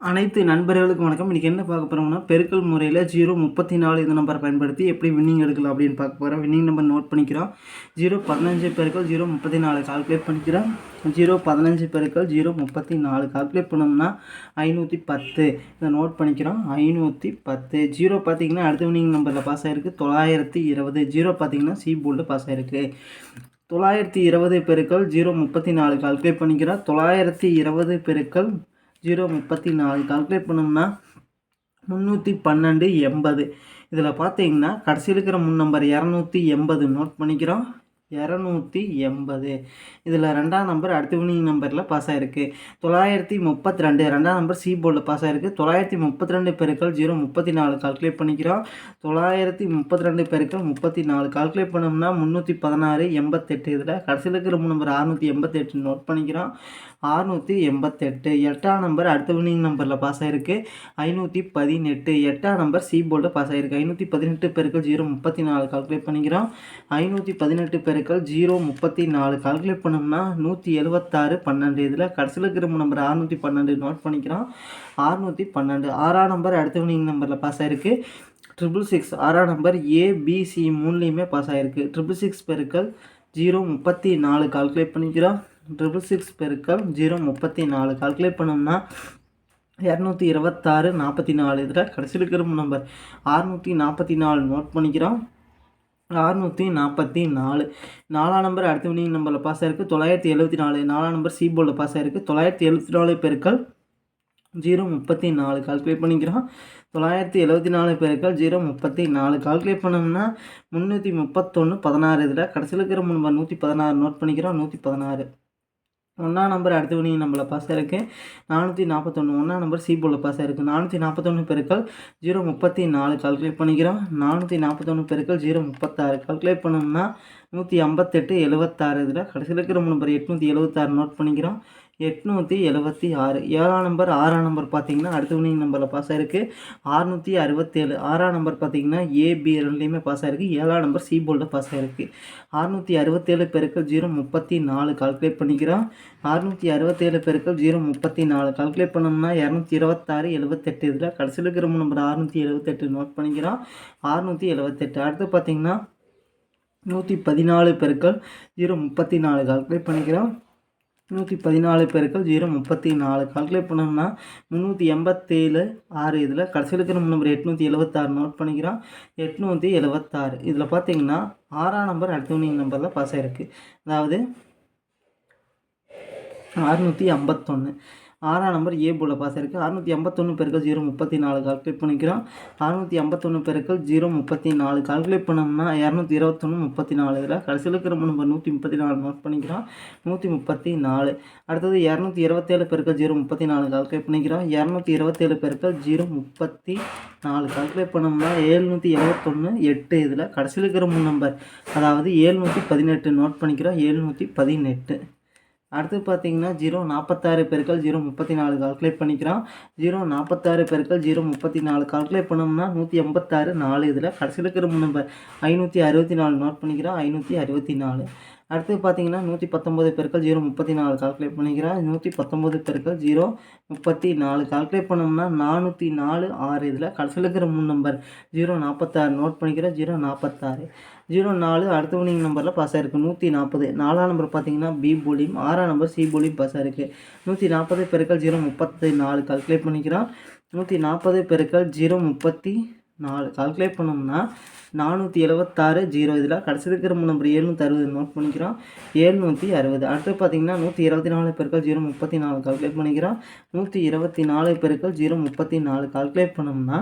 அனைத்து நண்பர்களுக்கும் வணக்கம். இன்றைக்கி என்ன பார்க்க போகிறோம்னா பெருக்கல் முறையில் ஜீரோ முப்பத்தி நாலு இந்த நம்பரை பயன்படுத்தி எப்படி வின்னிங் எடுக்கலாம் அப்படின்னு பார்க்க போகிறோம் வின்னிங் நம்பர் நோட் பண்ணிக்கிறோம். ஜீரோ பதினஞ்சு பெருக்கள் ஜீரோ முப்பத்தி நாலு கால்குலேட் பண்ணிக்கிறோம். ஜீரோ பதினஞ்சு பெருக்கள் ஜீரோ முப்பத்தி நாலு கால்குலேட் பண்ணோம்னா ஐநூற்றி பத்து. இதை நோட் பண்ணிக்கிறோம். ஐநூற்றி பத்து. ஜீரோ பார்த்தீங்கன்னா அடுத்த வின்னிங் நம்பரில் பாஸ் ஆகிருக்கு தொள்ளாயிரத்தி இருபது. ஜீரோ பார்த்தீங்கன்னா சி போல்டு பாஸ் ஆகிருக்கு தொள்ளாயிரத்தி இருபது பெருக்கள் ஜீரோ முப்பத்தி நாலு கால்குலேட் பண்ணிக்கிறோம். தொள்ளாயிரத்தி இருபது பெருக்கள் ஜீரோ முப்பத்தி நாலு. கால்குலேட் பண்ணோம்னா முந்நூற்றி பன்னெண்டு எண்பது. இதில் பார்த்தீங்கன்னா கடைசியில் இருக்கிற முன் நம்பர் இரநூத்தி எண்பது நோட் பண்ணிக்கிறோம். இரநூத்தி எண்பது. இதில் ரெண்டாம் நம்பர் அடுத்த வினிங் நம்பரில் பாஸ் ஆகிருக்கு தொள்ளாயிரத்தி முப்பத்தி ரெண்டு. ரெண்டாம் நம்பர் சி போர்டில் பாஸ் ஆகிருக்கு தொள்ளாயிரத்தி முப்பத்தி ரெண்டு பெருக்கள் ஜீரோ முப்பத்தி நாலு. கால்குலேட் பண்ணிக்கிறோம். தொள்ளாயிரத்தி முப்பத்தி ரெண்டு பெருக்கள் முப்பத்தி நாலு. கால்குலேட் பண்ணோம்னா முந்நூற்றி பதினாறு எண்பத்தெட்டு. இதில் கடைசியில் இருக்கிற நம்பர் அறுநூற்றி எண்பத்தெட்டு நோட் பண்ணிக்கிறோம். அறுநூற்றி எண்பத்தெட்டு. எட்டாம் நம்பர் அடுத்த வினிங் நம்பரில் பாஸ் ஆகிருக்கு ஐநூற்றி பதினெட்டு. எட்டாம் நம்பர் சி போர்டில் பாஸ் ஆகிருக்கு ஐநூற்றி பதினெட்டு பெருக்கள் ஜீரோ முப்பத்தி நாலு கால்குலேட் பண்ணிக்கிறோம். ஐநூற்றி பதினெட்டு பெருக்கள் ஜீரோ முப்பத்தி நாலு கால்குலேட் பண்ணோம்னா நூற்றி எழுபத்தாறு பன்னெண்டு. இதில் கடைசியில் இருக்கிற நம்பர் அறுநூற்றி பன்னெண்டு நோட் பண்ணிக்கிறோம். அறுநூற்றி பன்னெண்டு. ஆறாம் நம்பர் அடுத்த வினிங் நம்பரில் பாஸ் ஆகிருக்கு ட்ரிபிள் சிக்ஸ் ஆறாம் நம்பர் ஏபிசி மூணுலேயுமே பாஸ் ஆகிருக்கு ட்ரிபிள் சிக்ஸ் பெருக்கள் ஜீரோ முப்பத்தி நாலு கால்குலேட் பண்ணிக்கிறோம். ட்ரிபிள் சிக்ஸ் பெருக்கள் ஜீரோ முப்பத்தி நாலு கால்குலேட் பண்ணோம்னா இரநூத்தி இருபத்தாறு நாற்பத்தி நாலு இதில் கடைசியில் இருக்கிற நம்பர் ஆறுநூற்றி நாற்பத்தி நாலு நோட் பண்ணிக்கிறோம். ஆறுநூற்றி நாற்பத்தி நாலு நாலாம் நம்பர் அடுத்த வினிங் நம்பரில் பாஸ் ஆயிருக்கு. தொள்ளாயிரத்தி எழுபத்தி நாலு நாலாம் நம்பர் சி போர்டில் பாஸ் ஆயிருக்கு. தொள்ளாயிரத்தி எழுபத்தி நாலு பெருக்கள் ஜீரோ முப்பத்தி நாலு கால்குலேட் பண்ணிக்கிறோம். தொள்ளாயிரத்தி எழுபத்தி நாலு பெருக்கள் ஜீரோ முப்பத்தி நாலு கால்குலேட் பண்ணோம்னா முந்நூற்றி முப்பத்தொன்று பதினாறு. இதில் கடைசியில் இருக்கிற நம்பர் நூற்றி பதினாறு. நோட் பண்ணிக்கிறோம். நூற்றி பதினாறு. ஒன்றாம் நம்பர் அடுத்த வினிங் நம்பரில் பாஸ் ஆயிருக்கு. நானூற்றி நாற்பத்தொன்று ஒன்றாம் நம்பர் சி போர்டில் பாஸ் ஆயிருக்கு. நானூற்றி நாற்பத்தொன்று பெருக்கள் ஜீரோ முப்பத்தி நாலு கால்குலேட் பண்ணிக்கிறோம். நானூற்றி நாற்பத்தொன்று பெருக்கள் ஜீரோ முப்பத்தாறு கால்குலேட் பண்ணோம்னா நூற்றி ஐம்பத்தெட்டு எழுபத்தாறு இதில் கடைசியில் இருக்கிற நம்பர் எட்நூற்றி எழுபத்தாறு நோட் பண்ணிக்கிறோம். எட்நூற்றி எழுபத்தி ஆறு. ஏழாம் நம்பர் ஆறாம் நம்பர் பார்த்தீங்கன்னா அடுத்த வினிங் நம்பரில் பாஸ் ஆயிருக்கு. அறுநூற்றி அறுபத்தேழு. ஆறாம் நம்பர் பார்த்தீங்கன்னா ஏபி ரெண்டுலேயுமே பாஸ் ஆயிருக்கு. ஏழாம் நம்பர் சி போல்டில் பாஸ் ஆயிருக்கு. அறுநூற்றி அறுபத்தேழு பெருக்கள் ஜீரோ முப்பத்தி நாலு கால்குலேட் பண்ணிக்கிறோம். அறுநூற்றி அறுபத்தேழு பெருக்கள் ஜீரோ முப்பத்தி நாலு கால்குலேட் பண்ணோம்னா இரநூத்தி இருபத்தாறு எழுபத்தெட்டு இதில் கடைசியில் இருக்கிற நம்பர் அறுநூற்றி எழுபத்தெட்டு நோட் பண்ணிக்கிறோம். அறுநூற்றி எழுபத்தெட்டு அடுத்து பார்த்தீங்கன்னா நூற்றி பதினாலு பெருக்கள் ஜீரோ முப்பத்தி நாலு கால்குலேட் பண்ணிக்கிறோம். முந்நூற்றி பதினாலு பெருக்கள் ஜீரோ முப்பத்தி நாலு. கால்குலேட் பண்ணோம்னா முந்நூற்றி எண்பத்தேழு ஆறு இதில் கடைசியில் இருக்கிற நம்பர் எட்நூற்றி எழுபத்தாறு நோட் பண்ணிக்கிறோம். எட்நூற்றி எழுபத்தாறு இதில் பார்த்தீங்கன்னா ஆறாம் நம்பர் அடுத்தவனிங் நம்பரில் பாஸ் ஆகிருக்கு அதாவது அறுநூற்றி ஐம்பத்தொன்று ஆறாம் நம்பர் ஏ போல பாஸ் இருக்குது அறுநூற்றி ஐம்பத்தொன்று பெருக்கள் ஜீரோ முப்பத்தி நாலு கால்குலேட் பண்ணிக்கிறோம். அறுநூற்றி ஐம்பத்தொன்று பெருக்கள் ஜீரோ முப்பத்தி நாலு கால்குலேட் பண்ணோம்னா இரநூத்தி இருபத்தொன்று முப்பத்தி நாலு இதில் கடைசியில் இருக்கிற நம்பர் நூற்றி முப்பத்தி நாலு நோட் பண்ணிக்கிறோம். நூற்றி முப்பத்தி நாலு. அடுத்தது இரநூத்தி இருபத்தேழு பெருக்கள் ஜீரோ முப்பத்தி நாலு கால்குலேட் பண்ணிக்கிறோம். இரநூத்தி இருபத்தேழு பெருக்கள் ஜீரோ முப்பத்தி நாலு கால்குலேட் பண்ணோம்னா ஏழ்நூற்றி எழுபத்தொன்று எட்டு இதில் கடைசியில் இருக்கிற மூணு நம்பர் அதாவது ஏழ்நூற்றி பதினெட்டு நோட் பண்ணிக்கிறோம். ஏழ்நூற்றி பதினெட்டு. அடுத்து பார்த்தீங்கன்னா ஜீரோ நாற்பத்தாறு பெருக்கள் ஜீரோ முப்பத்தி நாலு கால்குலேட் பண்ணிக்கிறோம். ஜீரோ நாற்பத்தாறு பெருக்கள் ஜீரோ முப்பத்தி நாலு கால்குலேட் பண்ணோம்னா நூற்றி எண்பத்தாறு நாலு இதில் கடைசியில் இருக்கிற நம்பர் ஐநூற்றி அறுபத்தி நாலு நோட் பண்ணிக்கிறோம். ஐநூற்றி அறுபத்தி நாலு. அடுத்து பார்த்தீங்கன்னா நூற்றி பத்தொம்பது பெருக்கள் ஜீரோ முப்பத்தி நாலு கால்குலேட் பண்ணிக்கிறேன் நூற்றி பத்தொம்பது பெருக்கள் ஜீரோ முப்பத்தி நாலு கால்குலேட் பண்ணோம்னா நானூற்றி நாலு ஆறு இதில் கடைசியில் இருக்கிற மூணு நம்பர் ஜீரோ நாற்பத்தாறு நோட் பண்ணிக்கிறேன். ஜீரோ நாற்பத்தாறு ஜீரோ நாலு அடுத்த வினிங் நம்பரில் பாஸ் ஆயிருக்கு. நூற்றி நாற்பது நாலாம் நம்பர் பார்த்தீங்கன்னா பி போலியும் ஆறாம் நம்பர் சி போலியும் பாஸ் ஆயிருக்கு. நூற்றி நாற்பது பெருக்கள் ஜீரோ முப்பத்தி நாலு கால்குலேட் பண்ணிக்கிறோம் நூற்றி நாற்பது பெருக்கள் ஜீரோ முப்பத்தி நாலு கால்குலேட் பண்ணோம்னா நானூற்றி எழுபத்தாறு ஜீரோ இதில் கடைசி இருக்கிற நம்பர் ஏழ்நூற்றி அறுபது நோட் பண்ணிக்கிறோம். ஏழ்நூற்றி அறுபது. அடுத்து பார்த்தீங்கன்னா நூற்றி இருபத்தி நாலு பெருக்கள் ஜீரோ முப்பத்தி நாலு. கால்குலேட் பண்ணிக்கிறோம். நூற்றி இருபத்தி நாலு பெருக்கள் ஜீரோ முப்பத்தி நாலு. கால்குலேட் பண்ணோம்னா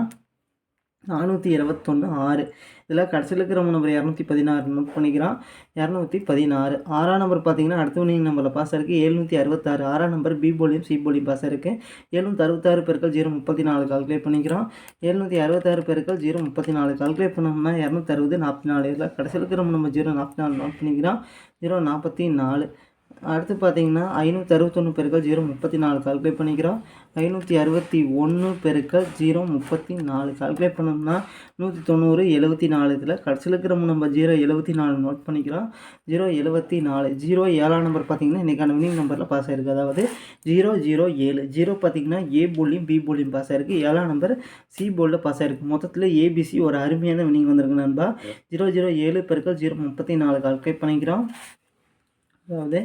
நானூற்றி இருபத்தொன்று ஆறு. இதில் கடைசியில் இருக்கிற நம்பர் இரநூத்தி பதினாறு நோட் பண்ணிக்கிறான். இரநூத்தி பதினாறு. ஆறாம் நம்பர் பார்த்தீங்கன்னா அடுத்த வினிங் நம்பரில் பாஸ் இருக்குது எழுநூற்றி அறுபத்தாறு. ஆறாம் நம்பர் பி போலியும் சி போலியும் பாஸ் இருக்குது எழுநூற்றி அறுபத்தாறு பெருக்கள் ஜீரோ முப்பத்தி நாலு கால்குலேட் பண்ணிக்கிறோம். எழுநூற்றி அறுபத்தாறு பெருக்கள் ஜீரோ முப்பத்தி நாலு கால்குலேட் பண்ணோம்னா இரநூத்தி அறுபது நாற்பத்தி நாலு. இதில் கடைசியில் இருக்கிற நம்பர் ஜீரோ நாற்பத்தி நாலு நோட் பண்ணிக்கிறோம் ஜீரோ நாற்பத்தி நாலு. அடுத்து பார்த்தீங்கன்னா ஐநூற்றி அறுபத்தொன்று பெருக்கள் ஜீரோ முப்பத்தி நாலு கால்குலேட் பண்ணிக்கிறோம். ஐநூற்றி அறுபத்தி ஒன்று பெருக்கள் ஜீரோ முப்பத்தி நாலு கால்குலேட் பண்ணோம்னா நூற்றி தொண்ணூறு எழுபத்தி நாலு இதில் கடைசியில் இருக்கிற நம்ம ஜீரோ எழுபத்தி நாலு நோட் பண்ணிக்கிறோம். ஜீரோ எழுபத்தி நாலு ஜீரோ ஏழாம் நம்பர் பார்த்தீங்கன்னா இன்றைக்கான வினிங் நம்பரில் பாஸ் ஆயிருக்கு. அதாவது ஜீரோ ஜீரோ ஏழு. ஜீரோ பார்த்தீங்கன்னா ஏ போலியும் பி போலியும் பாஸ் ஆயிருக்கு. ஏழாம் நம்பர் சி போர்டில் பாஸ் ஆயிருக்கு. மொத்தத்தில் ஏபிசி ஒரு அருமையான வினிங் வந்திருக்கு நண்பா. ஜீரோ ஜீரோ ஏழு பெருக்கள் ஜீரோ முப்பத்தி நாலு கால்குலேட் பண்ணிக்கிறோம். அதாவது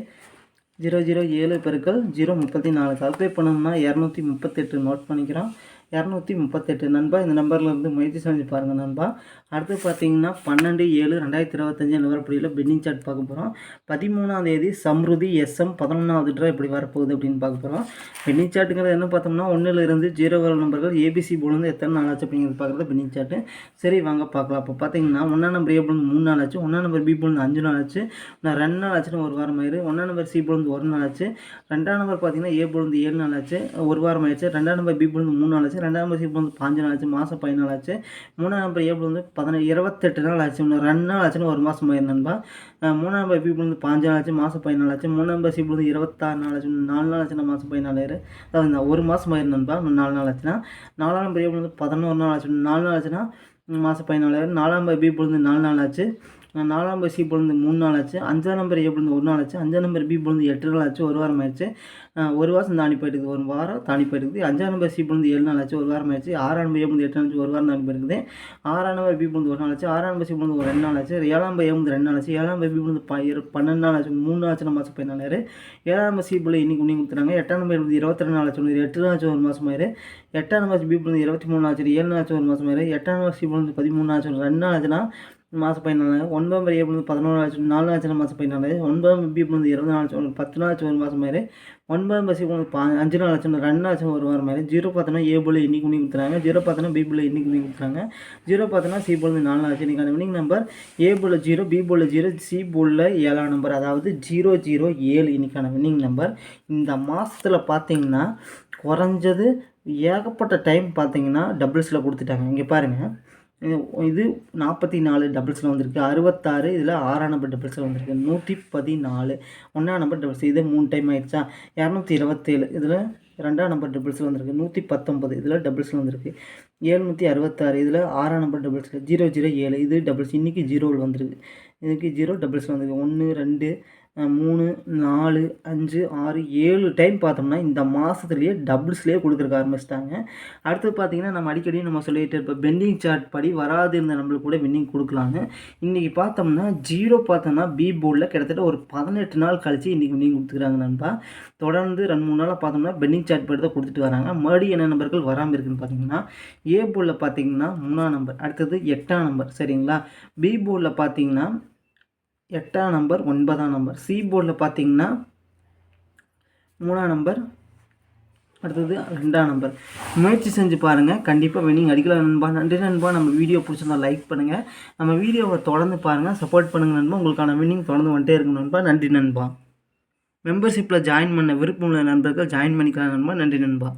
ஜீரோ ஜீரோ ஏழு பெருக்கள் ஜீரோ முப்பத்தி நாலு. கால்குலேட் பண்ணோம்னா இரநூத்தி முப்பத்தெட்டு நோட் பண்ணிக்கிறோம். இரநூத்தி முப்பத்தெட்டு. நண்பா இந்த நம்பரில் இருந்து முயற்சி செஞ்சு பாருங்கள் நண்பா. அடுத்து பார்த்தீங்கன்னா பன்னெண்டு ஏழு ரெண்டாயிரத்தி இருபத்தஞ்சி நிலவரப்படியில் பென்னிங் சார்ட் பார்க்க போகிறோம் பதிமூணாம் தேதி சம்ருதி எஸ்எம் பதினொன்றாவது ட்ரா எப்படி வரப்போகுது அப்படின்னு பார்க்க போகிறோம் பென்னிங் சார்ட்டுங்கிறது என்ன பார்த்தோம்னா ஒன்றில் இருந்து ஜீரோ வர நம்பர்கள் ஏபிசி போலேருந்து எத்தனை நாள் ஆச்சு அப்படிங்கிறது பார்க்குறது பென்னிங் சார்ட்டு சரி வாங்க பார்க்கலாம். அப்போ பார்த்தீங்கன்னா ஒன்றாம் நம்பர் ஏ போலேருந்து மூணு நாள் ஆச்சு ஒன்றாம் நம்பர் பி போலேருந்து அஞ்சு நாள் ஆச்சு நான் ரெண்டு நாள் ஆச்சுன்னு ஒரு வாரம் ஆயிரு ஒன்றாம் நம்பர் சி போலேருந்து ஒரு நாள் ஆச்சு ரெண்டாம் நம்பர் பார்த்தீங்கன்னா ஏ போலேருந்து ஏழு நாள் ஆச்சு ஒரு வாரம் ஆயிடுச்சு ரெண்டாம் நம்பர் பி போலேருந்து மூணு நாள் ஆச்சு ரெண்டாம் நம்பர் வந்து போலேருந்து பாஞ்சு நாள் ஆச்சு மாதம் பதினாலு ஆச்சு. மூணாம் நம்பர் ஏ வந்து பதினேழு இருபத்தெட்டு நாள் ஆச்சு. இன்னும் ரெண்டு நாள் ஆச்சுன்னு ஒரு மாதம் போயிருந்தேன்பா மூணாம் நம்பர் பி வந்து பாஞ்சு நாள் ஆச்சு மாதம் பதினாலு ஆச்சு. மூணாம் நம்பர் சி வந்து இருபத்தாறு நாள் ஆச்சு நாலு நாள் ஆச்சுன்னா மாதம் பதினாலு ஆயிரு. அதாவது இந்த ஒரு மாதம் போயிருந்தேன்பா இன்னும் நாலு நாள் ஆச்சுன்னா. நாலாம் நம்பர் ஏ வந்து பதினோரு நாள் ஆச்சு நாலு நாள் ஆச்சுன்னா மாதம் பதினாலாயிரம் நாலாம் நம்பர் பி வந்து நாலு நாள் ஆச்சு. நாலாம் நம்பர் சி பிறந்து மூணு நாள் ஆச்சு அஞ்சாம் நம்பர் ஏ பிறந்து ஒரு நாள் ஆச்சு அஞ்சாம் நம்பர் பி பிறந்து எட்டு நாள் ஆச்சு ஒரு வாரம் ஆயிடுச்சு ஒரு வாரம் தாண்டி போயிட்டுது ஒரு வாரம் தாண்டி போயிட்டுது அஞ்சாம் நம்பர் சி பிறந்து ஏழு நாள் ஆச்சு ஒரு வாரம் ஆயிடுச்சு ஆறாம் நம்பர் ஏ பிறந்து எட்டு நாள் ஒரு வாரம் தாண்டி போயிருக்குது ஆறாம் நம்பர் பி பிறந்து ஒரு நாள் ஆச்சு ஆறாம் நம்பர் சி பிறந்து ஒரு ரெண்டு நாள் ஆச்சு ஏழாம் நம்பர் ஏ பிறந்து ரெண்டு நாள் ஆச்சு ஏழாம் நம்பர் பி பிறந்து பன்னெண்டு நாள் ஆச்சு மூணு நாள் ஆச்சு மாதம் பதினாலு ஏழாம் நம்பர் சி பிள்ளை இன்னைக்கு உண்ணி கொடுத்துறாங்க எட்டாம் நம்பர் இருந்து இருபத்தி ரெண்டு நாள் ஆச்சு எட்டு நாள் ஆச்சு ஒரு மாதம் ஆயிரு எட்டாம் நம்பர் பி பிறந்து இருபத்தி மூணு நாள் ஆச்சு ஏழு நாள் ஆச்சு ஒரு மாதம் ஆயிரு எட்டாம் நம்பர் சி பிறந்து பதிமூணு நாள் ஆச்சு ரெண்டு நாள் ஆச்சுன்னா மாதம் பதினாலு ஒன்பதாம் நம்பர் ஏ பதினோரு ஆச்சு நாலு ஆச்சு மாதம் பதினாலு ஒன்பதாம் பி போலேருந்து இருபது நாள் ஆச்சு பத்து நாள் ஆச்சு ஒரு மாதம் மாதிரி ஒன்பதாம் பசி பா அஞ்சு நாள் ஆச்சு ரெண்டு நாள் ஆச்சு ஒரு வாரம் மாதிரி ஜீரோ பார்த்தோன்னா ஏ போல இன்னைக்கு உண்ணி கொடுத்துறாங்க ஜீரோ பார்த்தோன்னா பி போல இன்னைக்கு உண்ணி கொடுத்துறாங்க ஜீரோ பார்த்தோன்னா சி போலேருந்து நாலு நாள் ஆச்சு. அந்த வினிங் நம்பர் ஏ போல ஜீரோ பி போல ஜீரோ சி போல ஏழாம் நம்பர் அதாவது ஜீரோ ஜீரோ ஏழு இன்னைக்கான வினிங் நம்பர் இந்த மாதத்தில் பார்த்தீங்கன்னா குறைஞ்சது ஏகப்பட்ட டைம் பார்த்தீங்கன்னா டபுள்ஸில் கொடுத்துட்டாங்க. இங்கே பாருங்கள் இது- நாற்பத்தி நாலு டபுள்ஸில் வந்திருக்கு. அறுபத்தாறு இதில் ஆறாம் நம்பர் டபுள்ஸில் வந்திருக்கு. நூற்றி பதினாலு ஒன்றாம் நம்பர் டபுள்ஸ் இது மூணு டைம் ஆயிடுச்சா? இரநூத்தி இருபத்தேழு இதில் ரெண்டாம் நம்பர் டபுள்ஸில் வந்திருக்கு. நூற்றி பத்தொம்பது இதில் டபுள்ஸில் வந்திருக்கு. ஏழ்நூற்றி அறுபத்தாறு இதில் ஆறாம் நம்பர் டபுள்ஸில் ஜீரோ ஜீரோ ஏழு இது டபுள்ஸ் இன்றைக்கி ஜீரோவில் வந்திருக்கு. இதுக்கு ஜீரோ டபுள்ஸ் வந்திருக்கு. ஒன்று ரெண்டு மூணு நாலு அஞ்சு ஆறு ஏழு டைம் பார்த்தோம்னா இந்த மாதத்துலேயே டபுள்ஸ்லேயே கொடுக்குறக்க ஆரம்பிச்சிட்டாங்க. அடுத்து பார்த்தீங்கன்னா நம்ம அடிக்கடி நம்ம சொல்லிட்டு இருப்போம் பெண்டிங் சார்ட் படி வராது இருந்த நம்மளுக்கு கூட வின்னிங் கொடுக்கலாங்க. இன்றைக்கி பார்த்தோம்னா ஜீரோ பார்த்தோம்னா பி போர்டில் கிட்டத்தட்ட ஒரு பதினெட்டு நாள் கழிச்சு இன்றைக்கி வின்னிங் கொடுத்துக்கிறாங்க நண்பா. தொடர்ந்து ரெண்டு மூணு நாளாக பார்த்தோம்னா பெண்டிங் சார்ட் படி தான் கொடுத்துட்டு வராங்க. மறுபடியும் என்ன நம்பர்கள் வராமல் இருக்குன்னு பார்த்தீங்கன்னா ஏ போர்டில் பார்த்தீங்கன்னா மூணாம் நம்பர் அடுத்தது எட்டாம் நம்பர் சரிங்களா? பி போர்டில் பார்த்தீங்கன்னா எட்டாம் நம்பர் ஒன்பதாம் நம்பர். சி போர்டில் பார்த்தீங்கன்னா மூணாம் நம்பர் அடுத்தது ரெண்டாம் நம்பர். முயற்சி செஞ்சு பாருங்கள் கண்டிப்பாக வினிங் அடிக்கலாம் நண்பா. நன்றி நண்பா. நம்ம வீடியோ பிடிச்சிருந்தா லைக் பண்ணுங்கள் நம்ம வீடியோவை தொடர்ந்து பாருங்கள் சப்போர்ட் பண்ணுங்கள் நண்பா. உங்களுக்கான வினிங் தொடர்ந்து வந்துட்டே இருக்கும் நண்பா. நன்றி நண்பா. மெம்பர்ஷிப்பில் ஜாயின் பண்ண விருப்பம் உள்ள நண்பர்கள் ஜாயின் பண்ணிக்கலாம் நண்பா. நன்றி நண்பா.